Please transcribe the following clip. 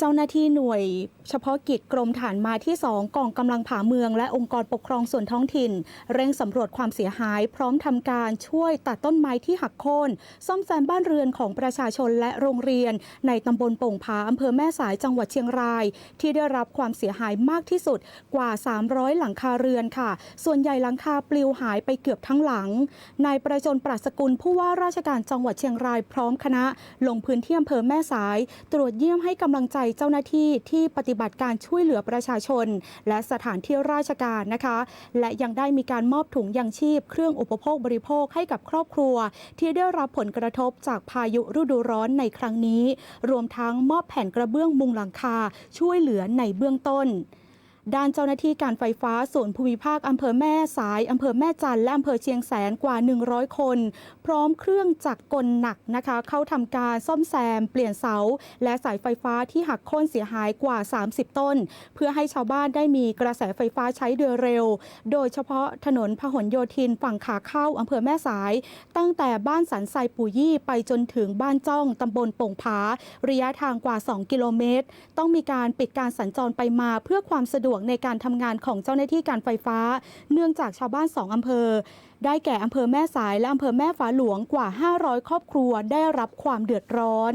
เจ้าหน้าที่หน่วยเฉพาะกิจกรมฐานมาที่ 2กองกำลังผาเมือง และองค์กรปกครองส่วนท้องถิ่น เร่งสำรวจความเสียหาย พร้อมทำการช่วยตัดต้นไม้ที่หักโค่นซ่อมแซมบ้านเรือนของประชาชนและโรงเรียน ในตำบลโป่งผาอำเภอแม่สายจังหวัดเชียงราย ที่ได้รับความเสียหายมากที่สุดกว่า 300 หลังคาเรือนค่ะ ส่วนใหญ่หลังคาปลิวหายไปเกือบทั้งหลังนายประจนปรัชสกุลผู้ว่าราชการจังหวัดเชียงรายพร้อมคณะ ลงพื้นที่อำเภอแม่สาย ตรวจเยี่ยมให้กำลังใจเจ้าหน้าที่ที่ปฏิบัติการช่วยเหลือประชาชน และสถานที่ราชการนะคะ และยังได้มีการมอบถุงยังชีพ เครื่องอุปโภคบริโภคให้กับครอบครัว ที่ได้รับผลกระทบจากพายุฤดูร้อนในครั้งนี้ รวมทั้งมอบแผ่นกระเบื้องมุงหลังคาช่วยเหลือในเบื้องต้น ด้านเจ้าหน้าที่การไฟฟ้าส่วนภูมิภาคอำเภอแม่สายอำเภอแม่จันและอำเภอเชียงแสนกว่า 100 คน พร้อมเครื่องจักรกลหนักนะคะ เข้าทำการซ่อมแซม เปลี่ยนเสา และสายไฟฟ้าที่หักโค่นเสียหายกว่า 30 ต้น เพื่อให้ชาวบ้านได้มีกระแสไฟฟ้าใช้โดยเร็ว โดยเฉพาะถนนพหลโยธินฝั่งขาเข้าอำเภอแม่สาย ตั้งแต่บ้านสันทรายปู่ยี่ไปจนถึงบ้านจ้องตำบลโป่งผาระยะทางกว่า 2 กิโลเมตร ต้องมีการปิดการสัญจรไปมาเพื่อความสะดวกในการทำงานของเจ้าหน้าที่การไฟฟ้า เนื่องจากชาวบ้านสองอำเภอ ได้แก่อำเภอแม่สายและอำเภอแม่ฟ้าหลวงกว่า 500 ครอบครัวได้รับความเดือดร้อน